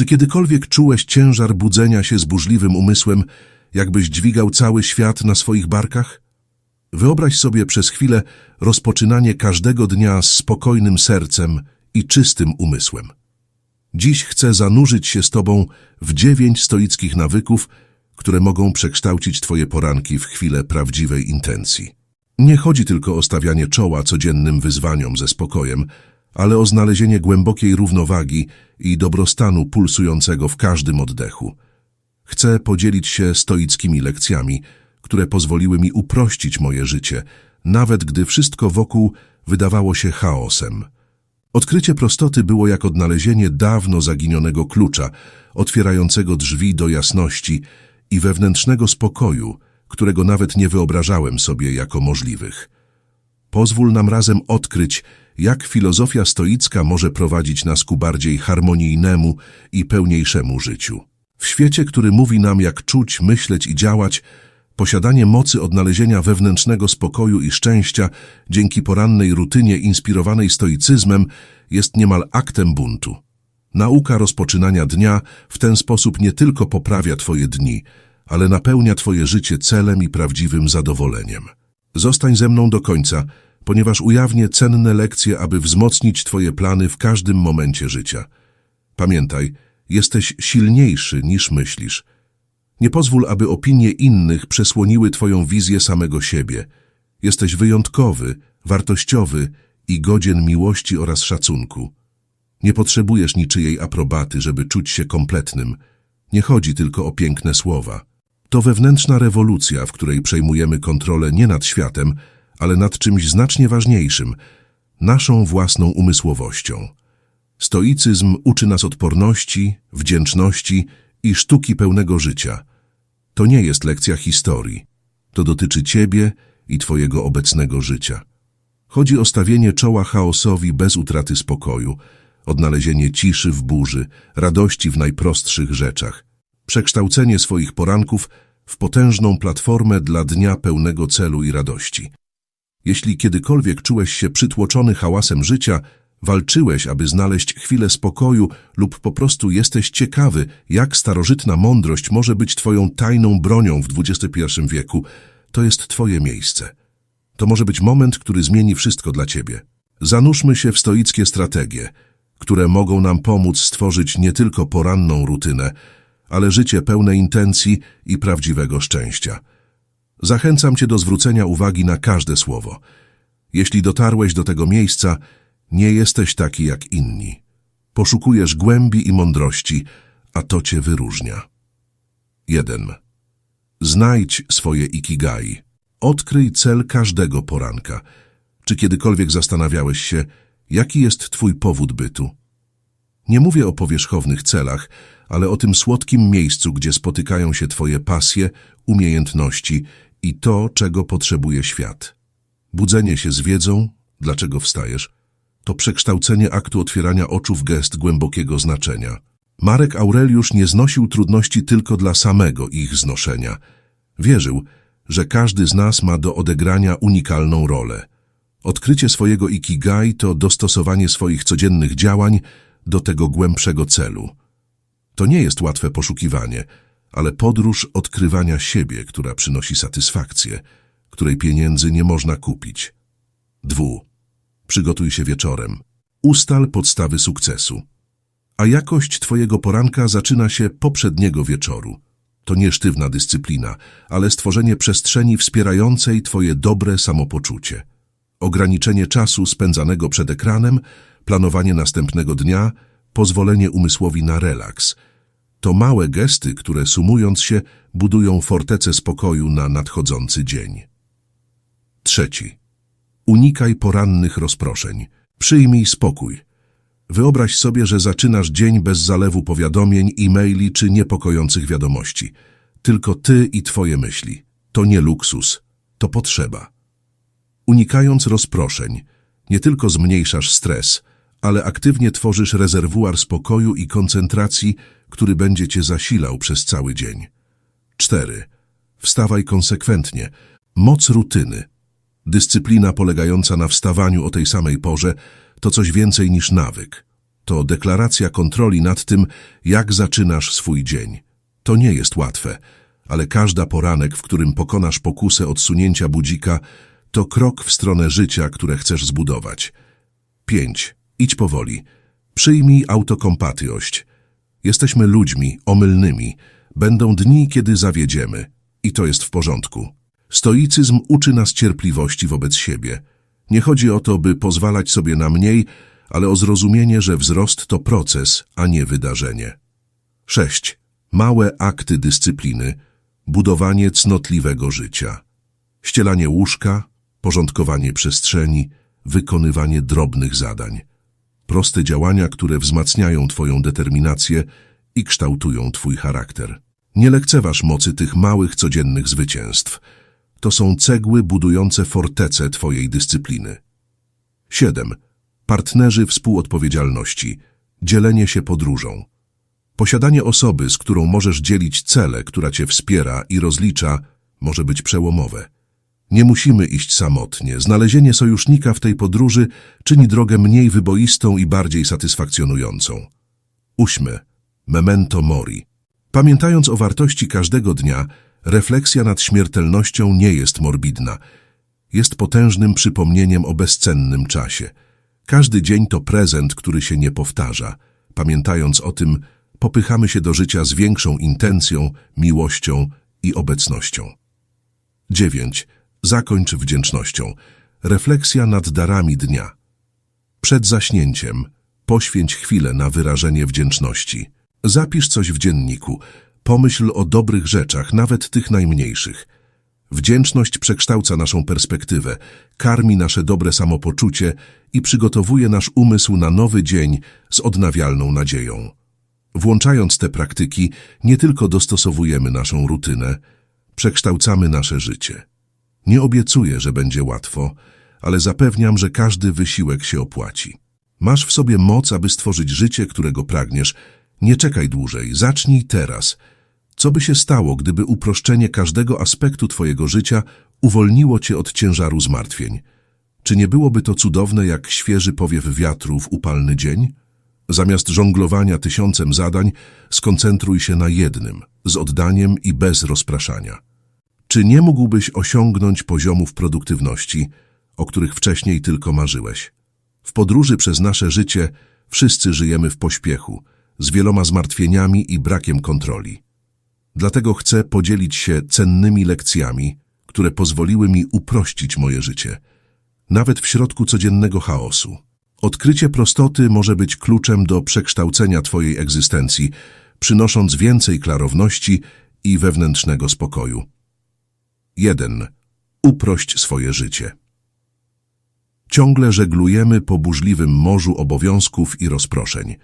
Czy kiedykolwiek czułeś ciężar budzenia się z burzliwym umysłem, jakbyś dźwigał cały świat na swoich barkach? Wyobraź sobie przez chwilę rozpoczynanie każdego dnia z spokojnym sercem i czystym umysłem. Dziś chcę zanurzyć się z Tobą w dziewięć stoickich nawyków, które mogą przekształcić Twoje poranki w chwilę prawdziwej intencji. Nie chodzi tylko o stawianie czoła codziennym wyzwaniom ze spokojem, ale o znalezienie głębokiej równowagi i dobrostanu pulsującego w każdym oddechu. Chcę podzielić się stoickimi lekcjami, które pozwoliły mi uprościć moje życie, nawet gdy wszystko wokół wydawało się chaosem. Odkrycie prostoty było jak odnalezienie dawno zaginionego klucza, otwierającego drzwi do jasności i wewnętrznego spokoju, którego nawet nie wyobrażałem sobie jako możliwych. Pozwól nam razem odkryć, jak filozofia stoicka może prowadzić nas ku bardziej harmonijnemu i pełniejszemu życiu. W świecie, który mówi nam, jak czuć, myśleć i działać, posiadanie mocy odnalezienia wewnętrznego spokoju i szczęścia dzięki porannej rutynie inspirowanej stoicyzmem jest niemal aktem buntu. Nauka rozpoczynania dnia w ten sposób nie tylko poprawia Twoje dni, ale napełnia Twoje życie celem i prawdziwym zadowoleniem. Zostań ze mną do końca, ponieważ ujawnię cenne lekcje, aby wzmocnić Twoje plany w każdym momencie życia. Pamiętaj, jesteś silniejszy niż myślisz. Nie pozwól, aby opinie innych przesłoniły Twoją wizję samego siebie. Jesteś wyjątkowy, wartościowy i godzien miłości oraz szacunku. Nie potrzebujesz niczyjej aprobaty, żeby czuć się kompletnym. Nie chodzi tylko o piękne słowa. To wewnętrzna rewolucja, w której przejmujemy kontrolę nie nad światem, ale nad czymś znacznie ważniejszym naszą własną umysłowością. Stoicyzm uczy nas odporności, wdzięczności i sztuki pełnego życia. To nie jest lekcja historii. To dotyczy Ciebie i Twojego obecnego życia. Chodzi o stawienie czoła chaosowi bez utraty spokoju, odnalezienie ciszy w burzy, radości w najprostszych rzeczach, przekształcenie swoich poranków w potężną platformę dla dnia pełnego celu i radości. Jeśli kiedykolwiek czułeś się przytłoczony hałasem życia, walczyłeś, aby znaleźć chwilę spokoju lub po prostu jesteś ciekawy, jak starożytna mądrość może być Twoją tajną bronią w XXI wieku, to jest Twoje miejsce. To może być moment, który zmieni wszystko dla Ciebie. Zanurzmy się w stoickie strategie, które mogą nam pomóc stworzyć nie tylko poranną rutynę, ale życie pełne intencji i prawdziwego szczęścia. Zachęcam Cię do zwrócenia uwagi na każde słowo. Jeśli dotarłeś do tego miejsca, nie jesteś taki jak inni. Poszukujesz głębi i mądrości, a to Cię wyróżnia. 1. Znajdź swoje ikigai. Odkryj cel każdego poranka. Czy kiedykolwiek zastanawiałeś się, jaki jest Twój powód bytu? Nie mówię o powierzchownych celach, ale o tym słodkim miejscu, gdzie spotykają się Twoje pasje, umiejętności i to, czego potrzebuje świat. Budzenie się z wiedzą, dlaczego wstajesz, to przekształcenie aktu otwierania oczu w gest głębokiego znaczenia. Marek Aureliusz nie znosił trudności tylko dla samego ich znoszenia. Wierzył, że każdy z nas ma do odegrania unikalną rolę. Odkrycie swojego ikigai to dostosowanie swoich codziennych działań do tego głębszego celu. To nie jest łatwe poszukiwanie, ale podróż odkrywania siebie, która przynosi satysfakcję, której pieniędzy nie można kupić. Dwu. Przygotuj się wieczorem. Ustal podstawy sukcesu. A jakość Twojego poranka zaczyna się poprzedniego wieczoru. To nie sztywna dyscyplina, ale stworzenie przestrzeni wspierającej Twoje dobre samopoczucie. Ograniczenie czasu spędzanego przed ekranem, planowanie następnego dnia, pozwolenie umysłowi na relaks. To małe gesty, które sumując się, budują fortecę spokoju na nadchodzący dzień. Trzeci. Unikaj porannych rozproszeń. Przyjmij spokój. Wyobraź sobie, że zaczynasz dzień bez zalewu powiadomień, e-maili czy niepokojących wiadomości. Tylko ty i twoje myśli. To nie luksus, to potrzeba. Unikając rozproszeń, nie tylko zmniejszasz stres, ale aktywnie tworzysz rezerwuar spokoju i koncentracji, który będzie cię zasilał przez cały dzień. 4. Wstawaj konsekwentnie. Moc rutyny. Dyscyplina polegająca na wstawaniu o tej samej porze to coś więcej niż nawyk. to deklaracja kontroli nad tym, jak zaczynasz swój dzień. To nie jest łatwe, ale każda poranek, w którym pokonasz pokusę odsunięcia budzika, to krok w stronę życia, które chcesz zbudować. 5. Idź powoli. Przyjmij autokompatyość. Jesteśmy ludźmi, omylnymi. Będą dni, kiedy zawiedziemy. I to jest w porządku. Stoicyzm uczy nas cierpliwości wobec siebie. Nie chodzi o to, by pozwalać sobie na mniej, ale o zrozumienie, że wzrost to proces, a nie wydarzenie. 6. Małe akty dyscypliny. Budowanie cnotliwego życia. Ścielanie łóżka, porządkowanie przestrzeni, wykonywanie drobnych zadań. Proste działania, które wzmacniają Twoją determinację i kształtują Twój charakter. Nie lekceważ mocy tych małych, codziennych zwycięstw. To są cegły budujące fortecę Twojej dyscypliny. 7. Partnerzy współodpowiedzialności. Dzielenie się podróżą. Posiadanie osoby, z którą możesz dzielić cele, która Cię wspiera i rozlicza, może być przełomowe. Nie musimy iść samotnie. Znalezienie sojusznika w tej podróży czyni drogę mniej wyboistą i bardziej satysfakcjonującą. 8. Memento mori. Pamiętając o wartości każdego dnia, refleksja nad śmiertelnością nie jest morbidna. Jest potężnym przypomnieniem o bezcennym czasie. Każdy dzień to prezent, który się nie powtarza. Pamiętając o tym, popychamy się do życia z większą intencją, miłością i obecnością. 9. Zakończ wdzięcznością. Refleksja nad darami dnia. Przed zaśnięciem poświęć chwilę na wyrażenie wdzięczności. Zapisz coś w dzienniku. Pomyśl o dobrych rzeczach, nawet tych najmniejszych. Wdzięczność przekształca naszą perspektywę, karmi nasze dobre samopoczucie i przygotowuje nasz umysł na nowy dzień z odnawialną nadzieją. Włączając te praktyki, nie tylko dostosowujemy naszą rutynę, przekształcamy nasze życie. Nie obiecuję, że będzie łatwo, ale zapewniam, że każdy wysiłek się opłaci. Masz w sobie moc, aby stworzyć życie, którego pragniesz. Nie czekaj dłużej, zacznij teraz. Co by się stało, gdyby uproszczenie każdego aspektu Twojego życia uwolniło Cię od ciężaru zmartwień? Czy nie byłoby to cudowne jak świeży powiew wiatru w upalny dzień? Zamiast żonglowania tysiącem zadań, skoncentruj się na jednym, z oddaniem i bez rozpraszania. Czy nie mógłbyś osiągnąć poziomów produktywności, o których wcześniej tylko marzyłeś? W podróży przez nasze życie wszyscy żyjemy w pośpiechu, z wieloma zmartwieniami i brakiem kontroli. Dlatego chcę podzielić się cennymi lekcjami, które pozwoliły mi uprościć moje życie, nawet w środku codziennego chaosu. Odkrycie prostoty może być kluczem do przekształcenia Twojej egzystencji, przynosząc więcej klarowności i wewnętrznego spokoju. 1. Uprość swoje życie. Ciągle żeglujemy po burzliwym morzu obowiązków i rozproszeń,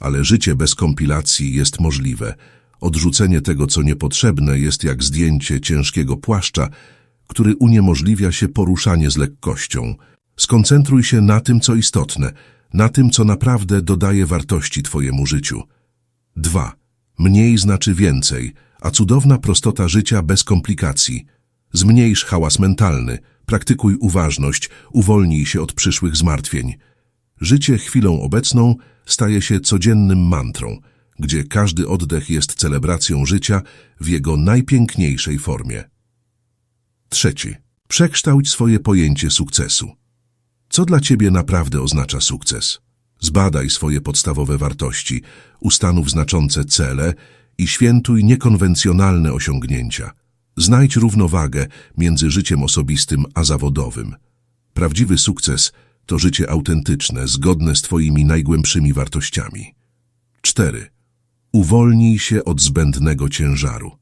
ale życie bez kompilacji jest możliwe. Odrzucenie tego, co niepotrzebne, jest jak zdjęcie ciężkiego płaszcza, który uniemożliwia się poruszanie z lekkością. Skoncentruj się na tym, co istotne, na tym, co naprawdę dodaje wartości Twojemu życiu. 2. Mniej znaczy więcej, a cudowna prostota życia bez komplikacji – Zmniejsz hałas mentalny, praktykuj uważność, uwolnij się od przyszłych zmartwień. Życie chwilą obecną staje się codziennym mantrą, gdzie każdy oddech jest celebracją życia w jego najpiękniejszej formie. Trzeci. Przekształć swoje pojęcie sukcesu. Co dla Ciebie naprawdę oznacza sukces? Zbadaj swoje podstawowe wartości, ustanów znaczące cele i świętuj niekonwencjonalne osiągnięcia – Znajdź równowagę między życiem osobistym a zawodowym. Prawdziwy sukces to życie autentyczne, zgodne z Twoimi najgłębszymi wartościami. 4. Uwolnij się od zbędnego ciężaru.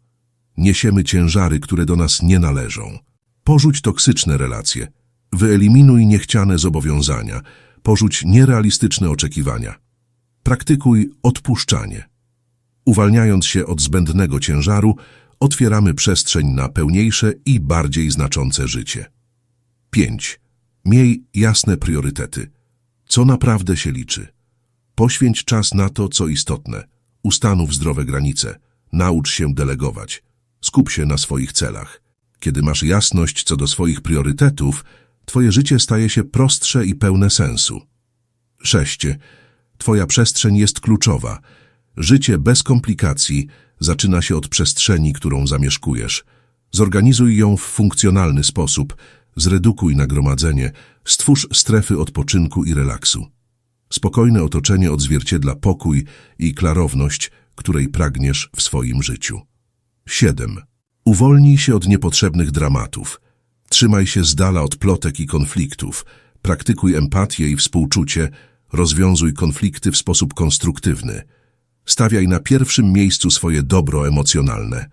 Niesiemy ciężary, które do nas nie należą. Porzuć toksyczne relacje. Wyeliminuj niechciane zobowiązania. Porzuć nierealistyczne oczekiwania. Praktykuj odpuszczanie. Uwalniając się od zbędnego ciężaru, otwieramy przestrzeń na pełniejsze i bardziej znaczące życie. 5. Miej jasne priorytety. Co naprawdę się liczy? Poświęć czas na to, co istotne. Ustanów zdrowe granice. Naucz się delegować. Skup się na swoich celach. Kiedy masz jasność co do swoich priorytetów, twoje życie staje się prostsze i pełne sensu. 6. Twoja przestrzeń jest kluczowa. Życie bez komplikacji zaczyna się od przestrzeni, którą zamieszkujesz. Zorganizuj ją w funkcjonalny sposób, zredukuj nagromadzenie, stwórz strefy odpoczynku i relaksu. Spokojne otoczenie odzwierciedla pokój i klarowność, której pragniesz w swoim życiu. 7. Uwolnij się od niepotrzebnych dramatów. Trzymaj się z dala od plotek i konfliktów. Praktykuj empatię i współczucie. Rozwiązuj konflikty w sposób konstruktywny. Stawiaj na pierwszym miejscu swoje dobro emocjonalne.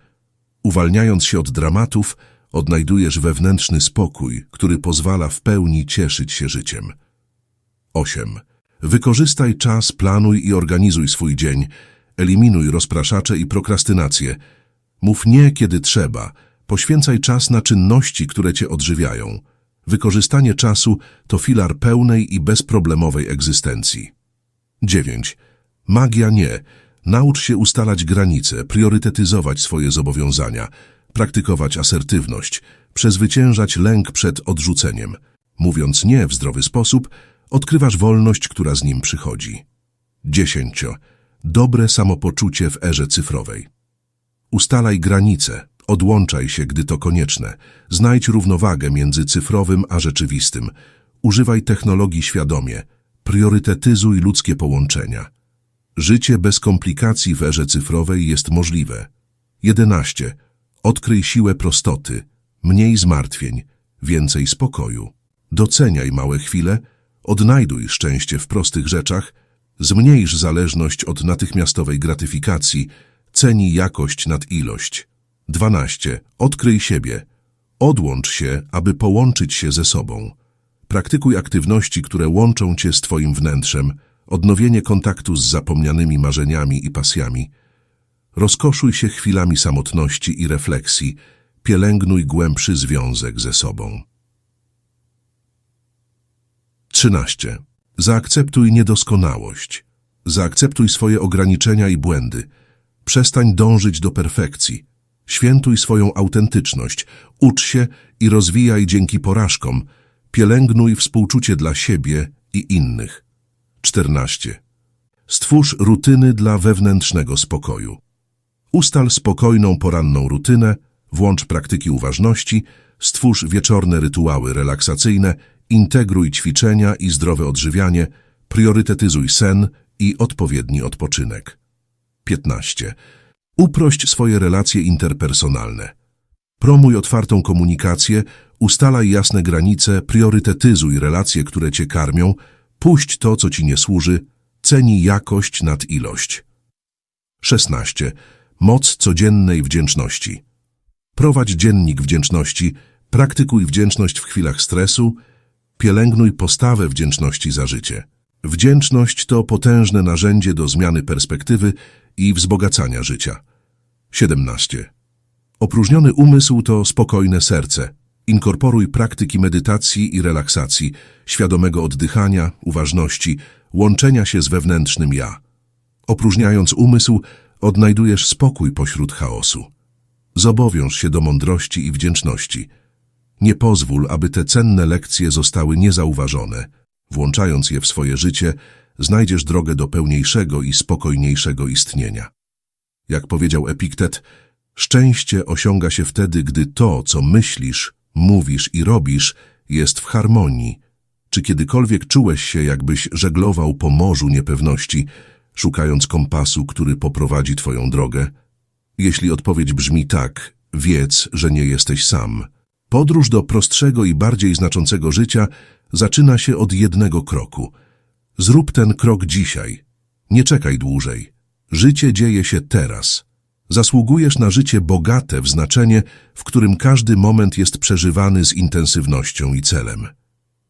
Uwalniając się od dramatów, odnajdujesz wewnętrzny spokój, który pozwala w pełni cieszyć się życiem. 8. Wykorzystaj czas, planuj i organizuj swój dzień. Eliminuj rozpraszacze i prokrastynację. Mów nie, kiedy trzeba. Poświęcaj czas na czynności, które cię odżywiają. Wykorzystanie czasu to filar pełnej i bezproblemowej egzystencji. 9. Magia nie. Naucz się ustalać granice, priorytetyzować swoje zobowiązania, praktykować asertywność, przezwyciężać lęk przed odrzuceniem. Mówiąc nie w zdrowy sposób, odkrywasz wolność, która z nim przychodzi. 10. Dobre samopoczucie w erze cyfrowej. Ustalaj granice, odłączaj się, gdy to konieczne. Znajdź równowagę między cyfrowym a rzeczywistym. Używaj technologii świadomie. Priorytetyzuj ludzkie połączenia. Życie bez komplikacji w erze cyfrowej jest możliwe. 11. Odkryj siłę prostoty. Mniej zmartwień, więcej spokoju. Doceniaj małe chwile, odnajduj szczęście w prostych rzeczach, zmniejsz zależność od natychmiastowej gratyfikacji, ceni jakość nad ilość. 12. Odkryj siebie. Odłącz się, aby połączyć się ze sobą. Praktykuj aktywności, które łączą cię z twoim wnętrzem, odnowienie kontaktu z zapomnianymi marzeniami i pasjami. Rozkoszuj się chwilami samotności i refleksji, pielęgnuj głębszy związek ze sobą. 13. Zaakceptuj niedoskonałość. Zaakceptuj swoje ograniczenia i błędy. Przestań dążyć do perfekcji. Świętuj swoją autentyczność. Ucz się i rozwijaj dzięki porażkom. Pielęgnuj współczucie dla siebie i innych. 14. Stwórz rutyny dla wewnętrznego spokoju. Ustal spokojną poranną rutynę, włącz praktyki uważności, stwórz wieczorne rytuały relaksacyjne, integruj ćwiczenia i zdrowe odżywianie, priorytetyzuj sen i odpowiedni odpoczynek. 15. Uprość swoje relacje interpersonalne. Promuj otwartą komunikację, ustalaj jasne granice, priorytetyzuj relacje, które cię karmią, puść to, co ci nie służy, ceni jakość nad ilość. 16. Moc codziennej wdzięczności. Prowadź dziennik wdzięczności, praktykuj wdzięczność w chwilach stresu, pielęgnuj postawę wdzięczności za życie. Wdzięczność to potężne narzędzie do zmiany perspektywy i wzbogacania życia. 17. Opróżniony umysł to spokojne serce. Inkorporuj praktyki medytacji i relaksacji, świadomego oddychania, uważności, łączenia się z wewnętrznym ja. Opróżniając umysł, odnajdujesz spokój pośród chaosu. Zobowiąż się do mądrości i wdzięczności. Nie pozwól, aby te cenne lekcje zostały niezauważone. Włączając je w swoje życie, znajdziesz drogę do pełniejszego i spokojniejszego istnienia. Jak powiedział Epiktet, szczęście osiąga się wtedy, gdy to, co myślisz, mówisz i robisz, jest w harmonii. Czy kiedykolwiek czułeś się, jakbyś żeglował po morzu niepewności, szukając kompasu, który poprowadzi twoją drogę? Jeśli odpowiedź brzmi tak, wiedz, że nie jesteś sam. Podróż do prostszego i bardziej znaczącego życia zaczyna się od jednego kroku. Zrób ten krok dzisiaj. Nie czekaj dłużej. Życie dzieje się teraz. Zasługujesz na życie bogate w znaczenie, w którym każdy moment jest przeżywany z intensywnością i celem.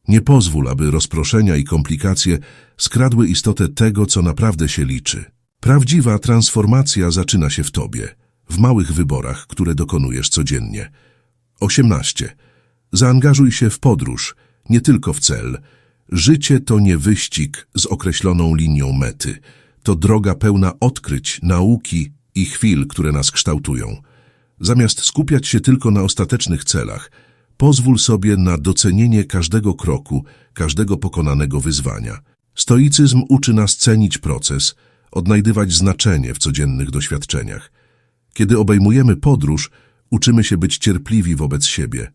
Nie pozwól, aby rozproszenia i komplikacje skradły istotę tego, co naprawdę się liczy. Prawdziwa transformacja zaczyna się w tobie, w małych wyborach, które dokonujesz codziennie. 18. Zaangażuj się w podróż, nie tylko w cel. Życie to nie wyścig z określoną linią mety. To droga pełna odkryć, nauki i chwil, które nas kształtują. Zamiast skupiać się tylko na ostatecznych celach, pozwól sobie na docenienie każdego kroku, każdego pokonanego wyzwania. Stoicyzm uczy nas cenić proces, odnajdywać znaczenie w codziennych doświadczeniach. Kiedy obejmujemy podróż, uczymy się być cierpliwi wobec siebie.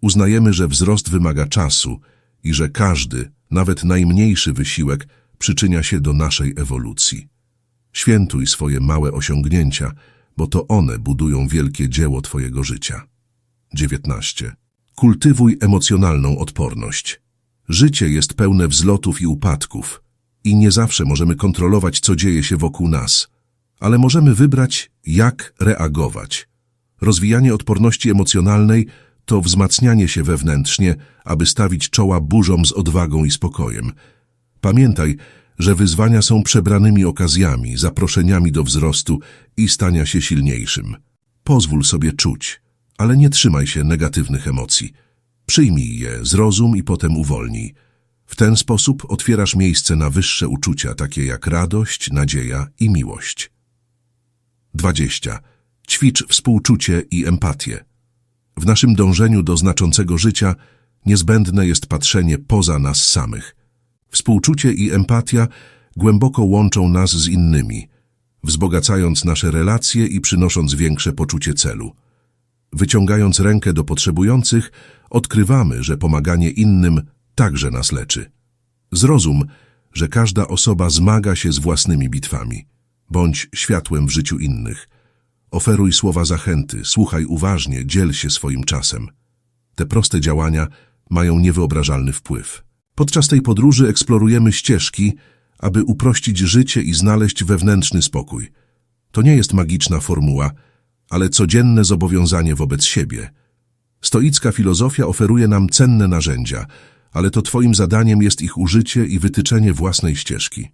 Uznajemy, że wzrost wymaga czasu i że każdy, nawet najmniejszy wysiłek przyczynia się do naszej ewolucji. Świętuj swoje małe osiągnięcia, bo to one budują wielkie dzieło Twojego życia. 19. Kultywuj emocjonalną odporność. Życie jest pełne wzlotów i upadków i nie zawsze możemy kontrolować, co dzieje się wokół nas, ale możemy wybrać, jak reagować. Rozwijanie odporności emocjonalnej to wzmacnianie się wewnętrznie, aby stawić czoła burzom z odwagą i spokojem. Pamiętaj, że wyzwania są przebranymi okazjami, zaproszeniami do wzrostu i stania się silniejszym. Pozwól sobie czuć, ale nie trzymaj się negatywnych emocji. Przyjmij je, zrozum i potem uwolnij. W ten sposób otwierasz miejsce na wyższe uczucia, takie jak radość, nadzieja i miłość. 20. Ćwicz współczucie i empatię. W naszym dążeniu do znaczącego życia niezbędne jest patrzenie poza nas samych. Współczucie i empatia głęboko łączą nas z innymi, wzbogacając nasze relacje i przynosząc większe poczucie celu. Wyciągając rękę do potrzebujących, odkrywamy, że pomaganie innym także nas leczy. Zrozum, że każda osoba zmaga się z własnymi bitwami. Bądź światłem w życiu innych. Oferuj słowa zachęty, słuchaj uważnie, dziel się swoim czasem. Te proste działania mają niewyobrażalny wpływ. Podczas tej podróży eksplorujemy ścieżki, aby uprościć życie i znaleźć wewnętrzny spokój. To nie jest magiczna formuła, ale codzienne zobowiązanie wobec siebie. Stoicka filozofia oferuje nam cenne narzędzia, ale to Twoim zadaniem jest ich użycie i wytyczenie własnej ścieżki.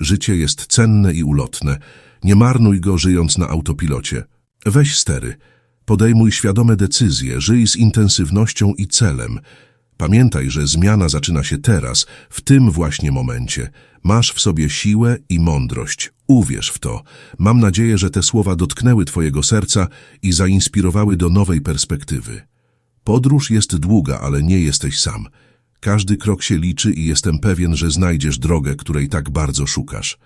Życie jest cenne i ulotne. Nie marnuj go żyjąc na autopilocie. Weź stery. Podejmuj świadome decyzje, żyj z intensywnością i celem. Pamiętaj, że zmiana zaczyna się teraz, w tym właśnie momencie. Masz w sobie siłę i mądrość. Uwierz w to. Mam nadzieję, że te słowa dotknęły Twojego serca i zainspirowały do nowej perspektywy. Podróż jest długa, ale nie jesteś sam. Każdy krok się liczy i jestem pewien, że znajdziesz drogę, której tak bardzo szukasz.